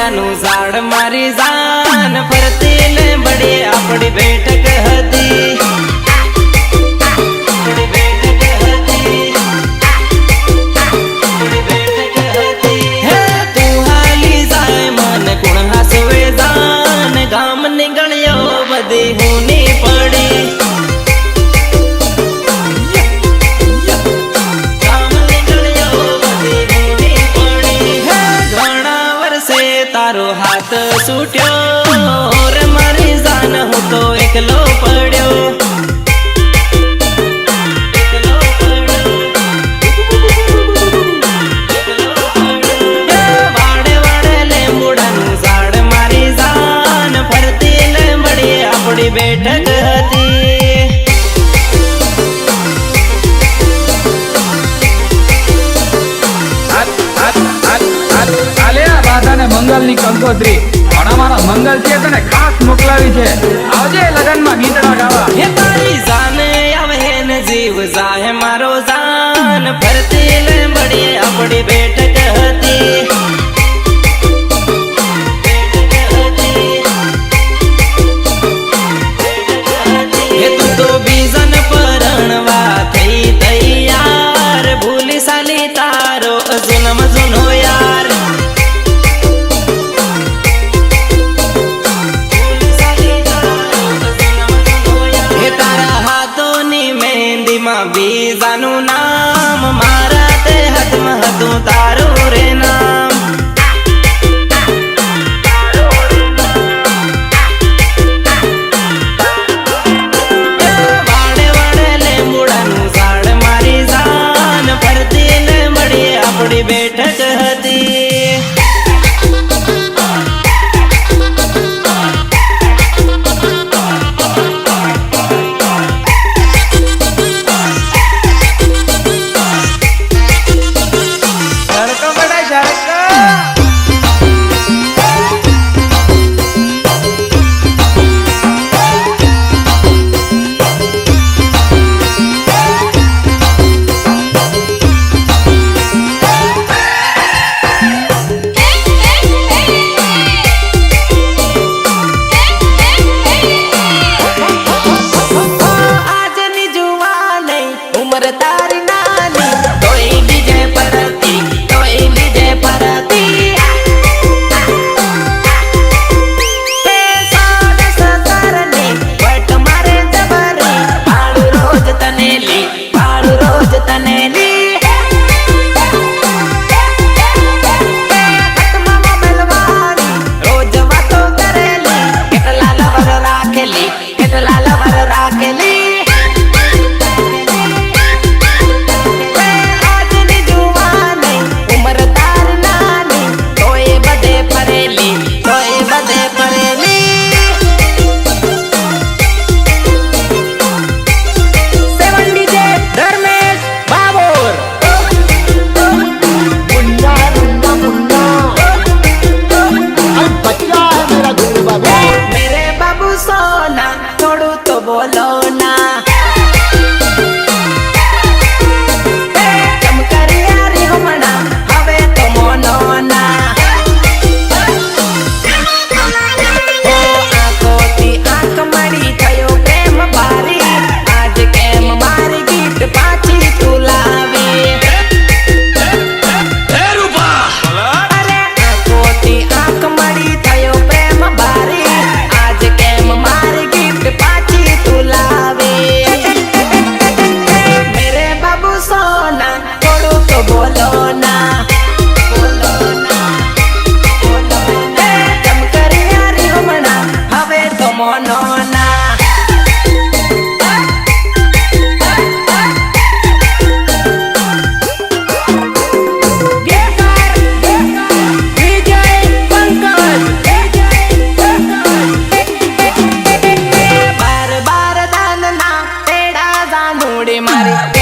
લીમડાનું ઝાડ મારી જાન. ફરતી લેબડી આપણી બેઠક છૂટ્યો રે મારી જાન હું તો એકલો પડ્યો પડ્યો. પડ્યો. વાડે વાડે ઝાડ આ બાધાને મંગલની કંકોત્રી અમારા મંગલ છે તને ખાસ મોકલાવી છે. આવજે લગ્નમાં ગીતડા બીજાનું નામ મારા તે હાથમાં હતું તારું રે નામ. ಜರಕ முடி மாறி